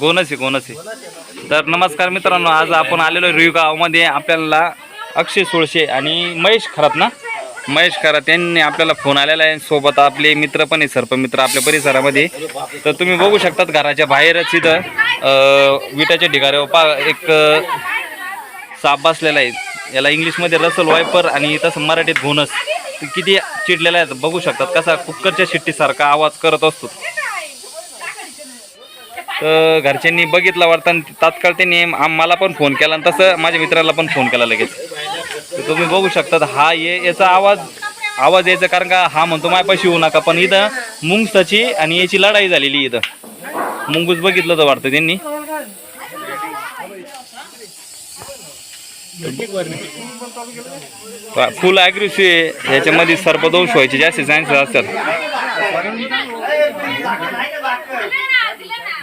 गोनस आहे गोनस आहे. तर नमस्कार मित्रांनो आज आपण आलेलो आहे रुई गावामध्ये. आपल्याला अक्षय सोळशे आणि महेश खरात ना? महेश खरात यांनी आपल्याला फोन आलेला आहे. सोबत आपले मित्र पण आहे सर्पमित्र आपल्या परिसरामध्ये. तर तुम्ही बघू शकतात घराच्या बाहेरच इथं विटाच्या ढिगाऱ्यावर पा एक साप बसलेला आहे. याला इंग्लिशमध्ये रसल वायपर आणि तसं मराठीत घोणस ते किती चिडलेला आहे बघू शकतात. कसा कुक्करच्या शिट्टीसारखा आवाज करत असतो. तर घरच्यांनी बघितला वाटतं तात्काळ त्यांनी आम- मला पण फोन केला आणि तसं माझ्या मित्राला पण फोन केला लगेच. तर तुम्ही बघू शकतात हा ये याचा आवाज आवाज यायचा कारण का हा म्हणतो मायपाशी येऊ नका. पण इथं मुंगसाची आणि याची लढाई झालेली इथं. मुंगूस बघितलं तर वाटतं त्यांनी. फुल ॲग्रेसिव्ह आहे. सर्पदोष व्हायचे जास्त चान्सेस असतात.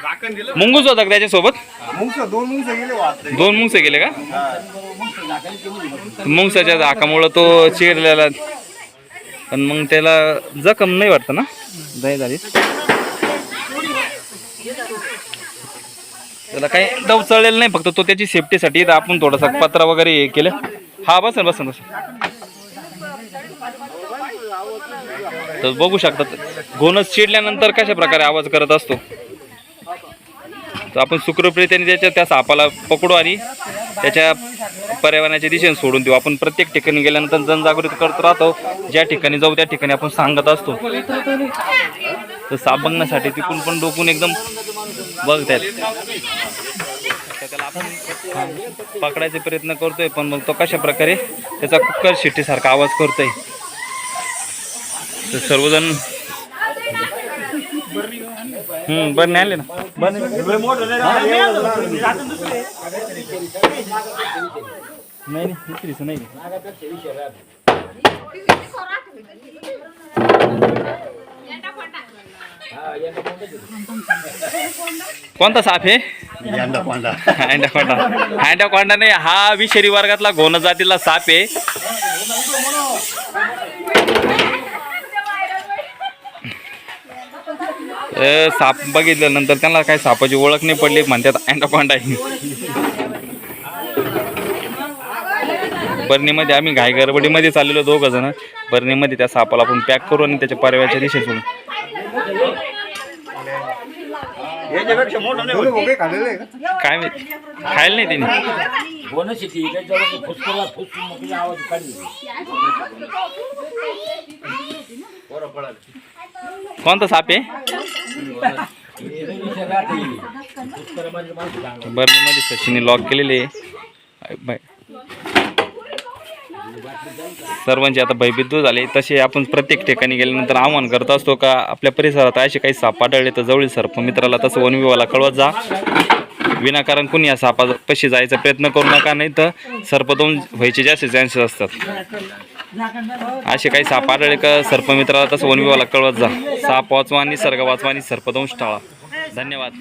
मुंगूस होता का त्याच्यासोबत? मुंगस दोन मुंगस गेले वाचले दोन मुंगसे गेले का? मुंगसाच्या धाकामुळं तो चिरलेला. पण मग त्याला जखम नाही वाटतं ना? जाय झाली त्याला काही दव चळलेलं नाही फक्त तो त्याची सेफ्टीसाठी आपण थोडासा पत्रा वगैरे हे केलं. हा बसन बसन बसन तर बघू शकतात घोणस चिडल्यानंतर कशा प्रकारे आवाज करत असतो? तर आपण सुखरूपरीत्याने त्याच्या त्या सापाला पकडू आणि त्याच्या पर्यावरणाच्या दिशेने सोडून देऊ. आपण प्रत्येक ठिकाणी गेल्यानंतर जनजागृती करत राहतो. ज्या ठिकाणी जाऊ त्या ठिकाणी आपण सांगत असतो. तर साप बघण्यासाठी तिकून पण डोकून एकदम बघतायत. तर त्याला आपण पकडायचा प्रयत्न करतोय पण मग तो कशा प्रकारे त्याचा कुकर शिट्टीसारखा आवाज करतोय. तर सर्वजण हम्म बरं नाही आले ना. नाही. नाही कोणता साप आहे अँडाकोंडा अँडाकोंडा नाही हा विषारी वर्गातला घोण जातीला साप आहे. साप बघितल्यानंतर त्यांना काही सापाची ओळख नाही पडली म्हणतात अँडाकोंडा आहे. बर्नीमध्ये आम्ही घाई गडबडीमध्ये चाललेलो दोघ जण. बर्नीमध्ये त्या सापाला आपण पॅक करू आणि त्याच्या परव्याच्या दिशेने सोडू याच्यापेक्षा मोठं नाही होते. खाल्लेलं आहे का? काय माहीत? खायला नाही तिने. कोणता साप आहे? बर्नीमध्ये सचिनने लॉक केलेले आहे. बाय सर्वांचे आता भयभीत झाले. तसे आपण प्रत्येक ठिकाणी गेल्यानंतर आव्हान करत असतो का आपल्या परिसरात असे काही साप आढळले तर जवळील सर्प मित्राला तसं वन कळवत जा. विनाकारण कुणी या सापापाशी जायचा प्रयत्न करू नका नाही तर सर्पदोन व्हायचे जास्त चान्सेस असतात. असे काही साप आढळले का सर्पमित्राला तसं वन कळवत जा. साप वाचवा निसर्ग वाचवा आणि सर्पदंश टाळा. धन्यवाद.